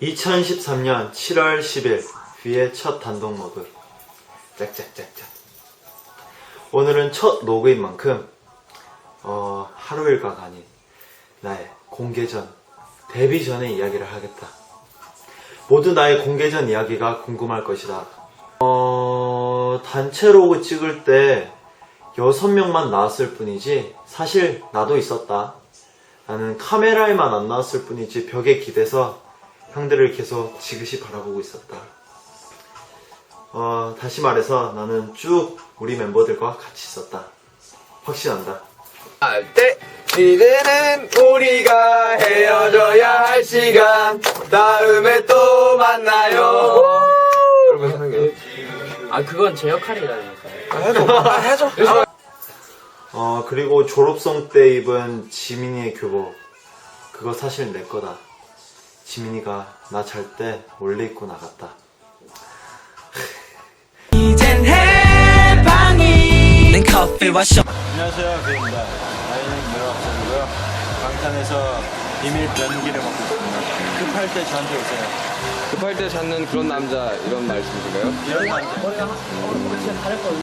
2013년 7월 10일 위의 첫 단독 로그 짝짝짝짝. 오늘은 첫 로그인 만큼 어, 하루 일과가 아닌 나의 공개 전 데뷔 전의 이야기를 하겠다. 모두 나의 공개 전 이야기가 궁금할 것이다. 어, 단체 로그 찍을 때 6명만 나왔을 뿐이지 사실 나도 있었다. 나는 카메라에만 안 나왔을 뿐이지 벽에 기대서 형들을 계속 지그시 바라보고 있었다. 어, 다시 말해서 나는 쭉 우리 멤버들과 같이 있었다. 확신한다. 때 이제는 우리가 헤어져야 할 시간 다음에 또 만나요 여러분 사랑해요 아 그건 제 역할이라니까요. 해줘 아, 해줘 어, 그리고 졸업송 때 입은 지민이의 교복. 그거 사실 내 거다. 지민이가 나 잘때 몰래 입고 나갔다. 이젠 해방이 는 커피와 쇼 안녕하세요, 배입니다. 나이는 유학생이고요. 방탄에서 비밀 변기를 먹고 있습니다. 급할 때 저한테 오세요. 급할 때 찾는 그런 남자 이런 말씀이신가요? 이런 남자.